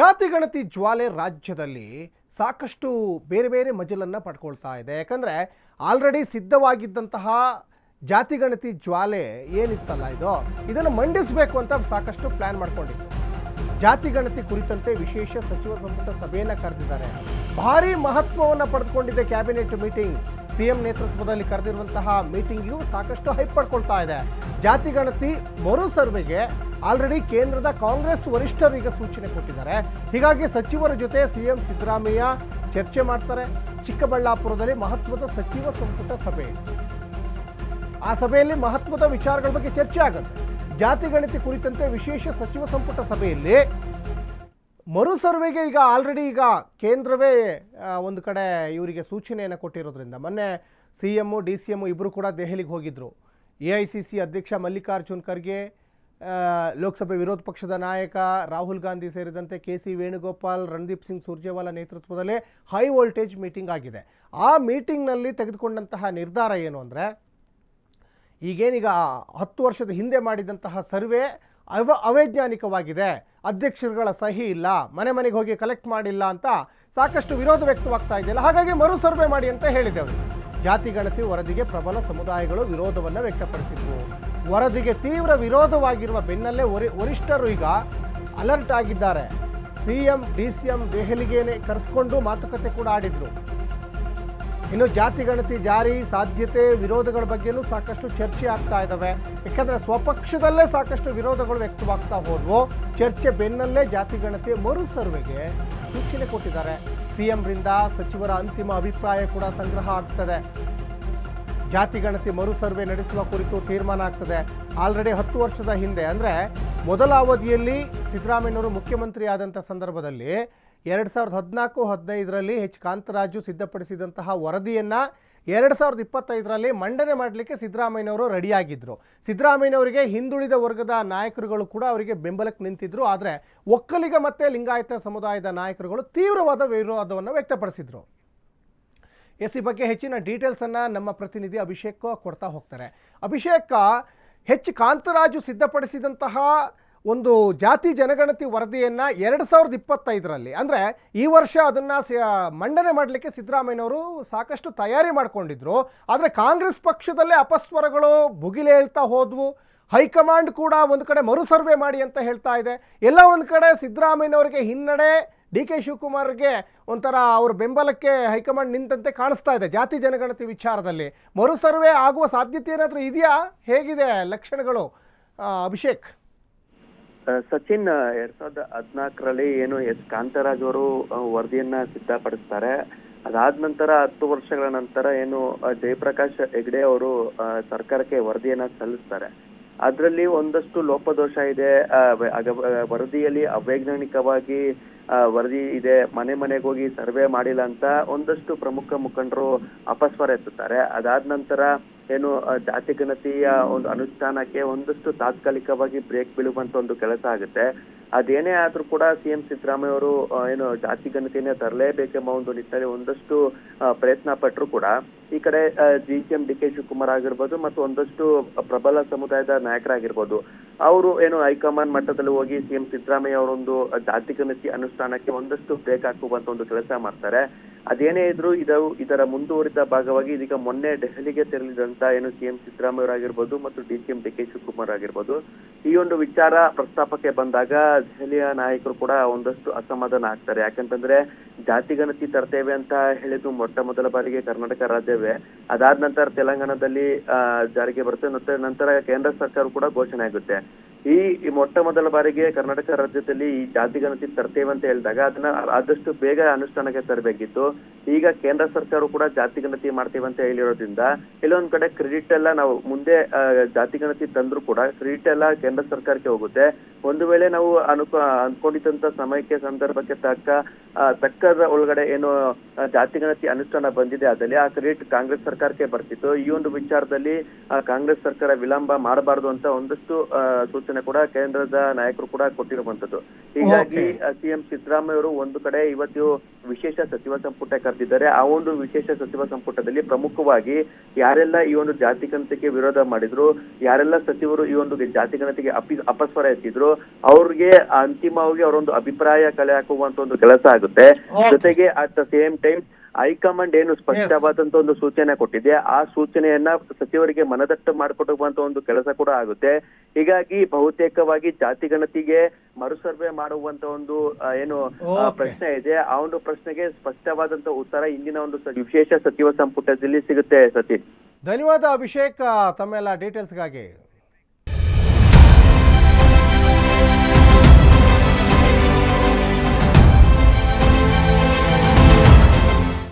ಜಾತಿ ಗಣತಿ ಜ್ವಾಲೆ ರಾಜ್ಯದಲ್ಲಿ ಸಾಕಷ್ಟು ಬೇರೆ ಬೇರೆ ಮಜಲನ್ನು ಪಡ್ಕೊಳ್ತಾ ಇದೆ. ಯಾಕಂದರೆ ಆಲ್ರೆಡಿ ಸಿದ್ಧವಾಗಿದ್ದಂತಹ ಜಾತಿ ಗಣತಿ ಜ್ವಾಲೆ ಏನಿತ್ತಲ್ಲ ಇದು? ಇದನ್ನು ಮಂಡಿಸಬೇಕು ಅಂತ ಸಾಕಷ್ಟು ಪ್ಲ್ಯಾನ್ ಜಾತಿ ಗಣತಿ ಕುರಿತಂತೆ ವಿಶೇಷ ಸಚಿವ ಸಂಪುಟ ಸಭೆಯನ್ನು ಕರೆದಿದ್ದಾರೆ. ಭಾರಿ ಮಹತ್ವವನ್ನು ಪಡೆದುಕೊಂಡಿದೆ ಕ್ಯಾಬಿನೆಟ್ ಮೀಟಿಂಗ್. ಸಿಎಂ ನೇತೃತ್ವದಲ್ಲಿ ಕರೆದಿರುವಂತಹ ಮೀಟಿಂಗಿಗೂ ಸಾಕಷ್ಟು ಹೈಪ್ ಪಡ್ಕೊಳ್ತಾ ಇದೆ. ಜಾತಿ ಗಣತಿ ಮರು ಸರ್ವೆಗೆ ಆಲ್ರೆಡಿ ಕೇಂದ್ರದ ಕಾಂಗ್ರೆಸ್ ವರಿಷ್ಠರು ಈಗ ಸೂಚನೆ ಕೊಟ್ಟಿದ್ದಾರೆ. ಹೀಗಾಗಿ ಸಚಿವರ ಜೊತೆ ಸಿಎಂ ಸಿದ್ದರಾಮಯ್ಯ ಚರ್ಚೆ ಮಾಡ್ತಾರೆ. ಚಿಕ್ಕಬಳ್ಳಾಪುರದಲ್ಲಿ ಮಹತ್ವದ ಸಚಿವ ಸಂಪುಟ ಸಭೆ ಆ ಸಭೆಯಲ್ಲಿ ಮಹತ್ವದ ವಿಚಾರಗಳ ಬಗ್ಗೆ ಚರ್ಚೆ ಆಗುತ್ತೆ. ಜಾತಿ ಗಣತಿ ಕುರಿತಂತೆ ವಿಶೇಷ ಸಚಿವ ಸಂಪುಟ ಸಭೆಯಲ್ಲಿ ಮರು ಸರ್ವೆಗೆ ಈಗ ಆಲ್ರೆಡಿ ಈಗ ಕೇಂದ್ರವೇ ಒಂದು ಕಡೆ ಇವರಿಗೆ ಸೂಚನೆಯನ್ನು ಕೊಟ್ಟಿರೋದ್ರಿಂದ. ಮೊನ್ನೆ C M D C M ಇಬ್ಬರು ಕೂಡ ದೆಹಲಿಗೆ ಹೋಗಿದ್ದರು ಎ ಐ ಸಿ ಸಿ ಅಧ್ಯಕ್ಷ ಮಲ್ಲಿಕಾರ್ಜುನ್ ಖರ್ಗೆ ಲೋಕಸಭೆ ವಿರೋಧ ಪಕ್ಷದ ನಾಯಕ ರಾಹುಲ್ ಗಾಂಧಿ ಸೇರಿದಂತೆ ಕೆ ಸಿ ವೇಣುಗೋಪಾಲ್, ರಣದೀಪ್ ಸಿಂಗ್ ಸುರ್ಜೇವಾಲಾ ನೇತೃತ್ವದಲ್ಲಿ ಹೈ ವೋಲ್ಟೇಜ್ ಮೀಟಿಂಗ್ ಆಗಿದೆ. ಆ ಮೀಟಿಂಗ್ನಲ್ಲಿ ತೆಗೆದುಕೊಂಡಂತಹ ನಿರ್ಧಾರ ಏನು ಅಂದರೆ, ಈಗೇನೀಗ ಹತ್ತು ವರ್ಷದ ಹಿಂದೆ ಮಾಡಿದಂತಹ ಸರ್ವೆ ಅವ, ಅವೈಜ್ಞಾನಿಕವಾಗಿದೆ. ಅಧ್ಯಕ್ಷರುಗಳ ಸಹಿ ಇಲ್ಲ. ಮನೆ ಮನೆಗೆ ಹೋಗಿ ಕಲೆಕ್ಟ್ ಮಾಡಿಲ್ಲ ಅಂತ ಸಾಕಷ್ಟು ವಿರೋಧ ವ್ಯಕ್ತವಾಗ್ತಾ ಇದೆಯಲ್ಲ ಹಾಗಾಗಿ ಮರು ಸರ್ವೆ ಮಾಡಿ ಅಂತ ಹೇಳಿದ್ದೆವು ಜಾತಿ ಗಣತಿ ವರದಿಗೆ ಪ್ರಬಲ ಸಮುದಾಯಗಳು ವಿರೋಧವನ್ನು ವ್ಯಕ್ತಪಡಿಸಿದ್ವು. ವರದಿಗೆ ತೀವ್ರ ವಿರೋಧವಾಗಿರುವ ಬೆನ್ನಲ್ಲೇ ವರಿ, ವರಿಷ್ಠರು ಈಗ ಅಲರ್ಟ್ ಆಗಿದ್ದಾರೆ. C M D C M ದೆಹಲಿಗೇನೆ ಕರೆಸ್ಕೊಂಡು ಮಾತುಕತೆ ಕೂಡ ಆಡಿದ್ರು. ಇನ್ನು ಜಾತಿ ಗಣತಿ ಜಾರಿ, ಸಾಧ್ಯತೆ ವಿರೋಧಗಳ ಬಗ್ಗೆನೂ ಸಾಕಷ್ಟು ಚರ್ಚೆ ಆಗ್ತಾ ಇದ್ದಾವೆ ಯಾಕಂದರೆ ಸ್ವಪಕ್ಷದಲ್ಲೇ ಸಾಕಷ್ಟು ವಿರೋಧಗಳು ವ್ಯಕ್ತವಾಗ್ತಾ ಹೋದ್ವು. ಚರ್ಚೆ ಬೆನ್ನಲ್ಲೇ ಜಾತಿ ಗಣತಿ ಮರು ಸರ್ವೆಗೆ ಸೂಚನೆ ಕೊಟ್ಟಿದ್ದಾರೆ. ಸಿಎಂರಿಂದ ಸಚಿವರ ಅಂತಿಮ ಅಭಿಪ್ರಾಯ ಕೂಡ ಸಂಗ್ರಹ ಆಗ್ತದೆ. ಜಾತಿ ಗಣತಿ ಮರು ಸರ್ವೆ ನಡೆಸುವ ಕುರಿತು ತೀರ್ಮಾನ ಆಗ್ತದೆ. ಆಲ್ರೆಡಿ ಹತ್ತು ವರ್ಷದ ಹಿಂದೆ, ಅಂದರೆ ಮೊದಲ ಅವಧಿಯಲ್ಲಿ ಸಿದ್ದರಾಮಯ್ಯನವರು ಮುಖ್ಯಮಂತ್ರಿ ಆದಂಥ ಸಂದರ್ಭದಲ್ಲಿ ಎರಡು ಸಾವಿರದ ಹದಿನಾಲ್ಕು, ಹದಿನೈದರಲ್ಲಿ ಎಚ್. ಕಾಂತರಾಜು ಸಿದ್ಧಪಡಿಸಿದಂತಹ ವರದಿಯನ್ನು ಎರಡು ಸಾವಿರದ ಇಪ್ಪತ್ತೈದರಲ್ಲಿ ಮಂಡನೆ ಮಾಡಲಿಕ್ಕೆ ಸಿದ್ದರಾಮಯ್ಯನವರು ರೆಡಿಯಾಗಿದ್ದರು ಸಿದ್ದರಾಮಯ್ಯನವರಿಗೆ ಹಿಂದುಳಿದ ವರ್ಗದ ನಾಯಕರುಗಳು ಕೂಡ ಅವರಿಗೆ ಬೆಂಬಲಕ್ಕೆ ನಿಂತಿದ್ರು. ಆದರೆ ಒಕ್ಕಲಿಗ ಮತ್ತು ಲಿಂಗಾಯತ ಸಮುದಾಯದ ನಾಯಕರುಗಳು ತೀವ್ರವಾದ ವಿರೋಧವನ್ನು ವ್ಯಕ್ತಪಡಿಸಿದರು. ಎಸ್ ಈ ಬಗ್ಗೆ ಹೆಚ್ಚಿನ ಡೀಟೇಲ್ಸನ್ನು ನಮ್ಮ ಪ್ರತಿನಿಧಿ ಅಭಿಷೇಕ್ ಕೊಡ್ತಾ ಹೋಗ್ತಾರೆ. ಅಭಿಷೇಕ್ ಹೆಚ್ ಕಾಂತರಾಜು ಸಿದ್ಧಪಡಿಸಿದಂತಹ ಒಂದು ಜಾತಿ ಜನಗಣತಿ ವರದಿಯನ್ನು ಎರಡು ಸಾವಿರದ ಇಪ್ಪತ್ತೈದರಲ್ಲಿ, ಅಂದರೆ ಈ ವರ್ಷ ಅದನ್ನು ಮಂಡನೆ ಮಾಡಲಿಕ್ಕೆ ಸಿದ್ದರಾಮಯ್ಯನವರು ಸಾಕಷ್ಟು ತಯಾರಿ ಮಾಡಿಕೊಂಡಿದ್ರು. ಆದರೆ ಕಾಂಗ್ರೆಸ್ ಪಕ್ಷದಲ್ಲೇ ಅಪಸ್ವರಗಳು ಭುಗಿಲೇಳ್ತಾ ಹೋದ್ವು. ಹೈಕಮಾಂಡ್ ಕೂಡ ಒಂದು ಕಡೆ ಮರು ಸರ್ವೆ ಮಾಡಿ ಅಂತ ಹೇಳ್ತಾ ಇದೆ. ಎಲ್ಲ ಒಂದು ಕಡೆ ಸಿದ್ದರಾಮಯ್ಯನವರಿಗೆ ಹಿನ್ನಡೆ ಡಿ ಕೆ ಶಿವಕುಮಾರ್ಗೆ ಒಂಥರ ಅವ್ರ ಬೆಂಬಲಕ್ಕೆ ಹೈಕಮಾಂಡ್ ನಿಂತಂತೆ ಕಾಣಿಸ್ತಾ ಇದೆ ಜಾತಿ ಜನಗಣತಿ ವಿಚಾರದಲ್ಲಿ. ಮರು ಸರ್ವೆ ಆಗುವ ಸಾಧ್ಯತೆ ಏನಾದರೂ ಇದೆಯಾ? ಹೇಗಿದೆ ಲಕ್ಷಣಗಳು? ಅಭಿಷೇಕ್. ಸಚಿನ್ ಎರಡ್ ಸಾವಿರದ ಹದಿನಾಲ್ಕರಲ್ಲಿ ಏನು ಎಸ್. ಕಾಂತರಾಜ್ ಅವರು ವರದಿಯನ್ನ ಸಿದ್ಧಪಡಿಸ್ತಾರೆ. ಅದಾದ ನಂತರ ಹತ್ತು ವರ್ಷಗಳ ನಂತರ ಏನು ಜಯಪ್ರಕಾಶ್ ಹೆಗ್ಡೆ ಅವರು ಸರ್ಕಾರಕ್ಕೆ ವರದಿಯನ್ನ ಸಲ್ಲಿಸ್ತಾರೆ. ಅದರಲ್ಲಿ ಒಂದಷ್ಟು ಲೋಪದೋಷ ಇದೆ. ವರದಿಯಲ್ಲಿ ಅವೈಜ್ಞಾನಿಕವಾಗಿ ವರದಿ ಇದೆ. ಮನೆ ಮನೆಗೆ ಹೋಗಿ ಸರ್ವೆ ಮಾಡಿಲ್ಲ ಅಂತ ಒಂದಷ್ಟು ಪ್ರಮುಖ ಮುಖಂಡರು ಅಪಸ್ವರ ಎತ್ತುತ್ತಾರೆ. ಅದಾದ ನಂತರ ಏನು ಜಾತಿ ಗಣತಿಯ ಒಂದು ಅನುಷ್ಠಾನಕ್ಕೆ ಒಂದಷ್ಟು ತಾತ್ಕಾಲಿಕವಾಗಿ ಬ್ರೇಕ್ ಬೀಳುವಂತ ಒಂದು ಕೆಲಸ ಆಗುತ್ತೆ. ಅದೇನೇ ಆದ್ರೂ ಕೂಡ ಸಿಎಂ ಸಿದ್ದರಾಮಯ್ಯ ಅವರು ಏನು ಜಾತಿ ಗಣತಿಯನ್ನೇ ತರಲೇಬೇಕೆಂಬ ಒಂದು ನಿಟ್ಟಿನಲ್ಲಿ ಒಂದಷ್ಟು ಪ್ರಯತ್ನ ಪಟ್ಟರು ಕೂಡ. ಈ ಕಡೆ G C M D K Shivakumar ಆಗಿರ್ಬೋದು ಮತ್ತು ಒಂದಷ್ಟು ಪ್ರಬಲ ಸಮುದಾಯದ ನಾಯಕರಾಗಿರ್ಬೋದು. ಅವರು ಏನು ಹೈಕಮಾಂಡ್ ಮಟ್ಟದಲ್ಲಿ ಹೋಗಿ ಸಿಎಂ ಸಿದ್ದರಾಮಯ್ಯ ಅವರೊಂದು ಜಾತಿ ಗಣತಿ ಅನುಷ್ಠಾನಕ್ಕೆ ಒಂದಷ್ಟು ಬ್ರೇಕ್ ಹಾಕುವಂತ ಒಂದು ಕೆಲಸ ಮಾಡ್ತಾರೆ. ಅದೇನೇ ಇದ್ರು ಇದು ಇದರ ಮುಂದುವರಿದ ಭಾಗವಾಗಿ ಇದೀಗ ಮೊನ್ನೆ ದೆಹಲಿಗೆ ತೆರಳಿದಂತ ಏನು ಸಿಎಂ ಸಿದ್ದರಾಮಯ್ಯ ಆಗಿರ್ಬೋದು ಮತ್ತು D C M D K Shivakumar ಆಗಿರ್ಬೋದು, ಈ ಒಂದು ವಿಚಾರ ಪ್ರಸ್ತಾಪಕ್ಕೆ ಬಂದಾಗ ದೆಹಲಿಯ ನಾಯಕರು ಕೂಡ ಒಂದಷ್ಟು ಅಸಮಾಧಾನ ಆಗ್ತಾರೆ. ಯಾಕಂತಂದ್ರೆ ಜಾತಿ ಗಣತಿ ತರ್ತೇವೆ ಅಂತ ಹೇಳಿದ್ದು ಮೊಟ್ಟ ಮೊದಲ ಬಾರಿಗೆ ಕರ್ನಾಟಕ ರಾಜ್ಯವೇ. ಅದಾದ ನಂತರ ತೆಲಂಗಾಣದಲ್ಲಿ ಜಾರಿಗೆ ಬರುತ್ತೆ. ಮತ್ತೆ ನಂತರ ಕೇಂದ್ರ ಸರ್ಕಾರ ಕೂಡ ಘೋಷಣೆ ಆಗುತ್ತೆ. ಈ ಮೊಟ್ಟ ಮೊದಲ ಬಾರಿಗೆ ಕರ್ನಾಟಕ ರಾಜ್ಯದಲ್ಲಿ ಈ ಜಾತಿ ಗಣತಿ ತರ್ತೇವೆ ಅಂತ ಹೇಳಿದಾಗ ಅದನ್ನ ಆದಷ್ಟು ಬೇಗ ಅನುಷ್ಠಾನಕ್ಕೆ ತರಬೇಕಿತ್ತು. ಈಗ ಕೇಂದ್ರ ಸರ್ಕಾರ ಕೂಡ ಜಾತಿ ಗಣತಿ ಮಾಡ್ತೇವೆ ಅಂತ ಹೇಳಿರೋದ್ರಿಂದ ಇಲ್ಲೊಂದ್ ಕಡೆ ಕ್ರೆಡಿಟ್ ಎಲ್ಲ ನಾವು ಮುಂದೆ ಜಾತಿ ಗಣತಿ ತಂದ್ರು ಕೂಡ ಕ್ರೆಡಿಟ್ ಎಲ್ಲ ಕೇಂದ್ರ ಸರ್ಕಾರಕ್ಕೆ ಹೋಗುತ್ತೆ. ಒಂದು ವೇಳೆ ನಾವು ಅನುಕ ಅನ್ಕೊಂಡಿದ್ದಂತ ಸಮಯಕ್ಕೆ ಸಂದರ್ಭಕ್ಕೆ ತಕ್ಕ ಆ, ತಕ್ಕದ ಒಳಗಡೆ ಏನು ಜಾತಿ ಗಣತಿ ಅನುಷ್ಠಾನ ಬಂದಿದೆ ಆದಲ್ಲಿ ಆ ಕ್ರೆಡಿಟ್ ಕಾಂಗ್ರೆಸ್ ಸರ್ಕಾರಕ್ಕೆ ಬರ್ತಿತ್ತು. ಈ ಒಂದು ವಿಚಾರದಲ್ಲಿ ಆ, ಕಾಂಗ್ರೆಸ್ ಸರ್ಕಾರ ವಿಳಂಬ ಮಾಡಬಾರದು ಅಂತ ಒಂದಷ್ಟು ಸೂಚನೆ ಕೂಡ ಕೇಂದ್ರದ ನಾಯಕರು ಕೂಡ ಕೊಟ್ಟಿರುವಂತದ್ದು ಹೀಗಾಗಿ ಸಿಎಂ ಸಿದ್ದರಾಮಯ್ಯ ಅವರು ಒಂದು ಕಡೆ ಇವತ್ತು ವಿಶೇಷ ಸಚಿವ ಸಂಪುಟ ಕರೆದಿದ್ದಾರೆ. ಆ ಒಂದು ವಿಶೇಷ ಸಚಿವ ಸಂಪುಟದಲ್ಲಿ ಪ್ರಮುಖವಾಗಿ ಯಾರೆಲ್ಲ ಈ ಒಂದು ಜಾತಿ ಗಣತಿಗೆ ವಿರೋಧ ಮಾಡಿದ್ರು ಯಾರೆಲ್ಲ ಸಚಿವರು ಈ ಒಂದು ಜಾತಿ ಗಣತಿಗೆ ಅಪಿ ಅಪಸ್ವರ ಎತ್ತಿದ್ರು ಅವ್ರಿಗೆ ಅಂತಿಮವಾಗಿ ಅವರೊಂದು ಅಭಿಪ್ರಾಯ ಕಲೆ ಹಾಕುವಂತ ಒಂದು ಕೆಲಸ ಆಗುತ್ತೆ. ಜೊತೆಗೆ at the same time high command ಏನು ಸ್ಪಷ್ಟವಾದಂತ ಒಂದು ಸೂಚನೆ ಕೊಟ್ಟಿದೆ. ಆ ಸೂಚನೆಯನ್ನ ಸಚಿವರಿಗೆ ಮನದಟ್ಟು ಮಾಡಿಕೊಡುವಂತ ಒಂದು ಕೆಲಸ ಕೂಡ ಆಗುತ್ತೆ. ಹೀಗಾಗಿ ಬಹುತೇಕವಾಗಿ ಜಾತಿ ಗಣತಿಗೆ ಮರು ಸರ್ವೆ ಮಾಡುವಂತ ಒಂದು ಏನು ಪ್ರಶ್ನೆ ಇದೆ. ಆ ಒಂದು ಪ್ರಶ್ನೆಗೆ ಸ್ಪಷ್ಟವಾದಂತ ಉತ್ತರ ಇಂದಿನ ಒಂದು ವಿಶೇಷ ಸಚಿವ ಸಂಪುಟದಲ್ಲಿ ಸಿಗುತ್ತೆ ಸತೀಶ್. ಧನ್ಯವಾದ ಅಭಿಷೇಕ್ ತಮ್ಮೆಲ್ಲ ಡೀಟೇಲ್ಸ್ಗಾಗಿ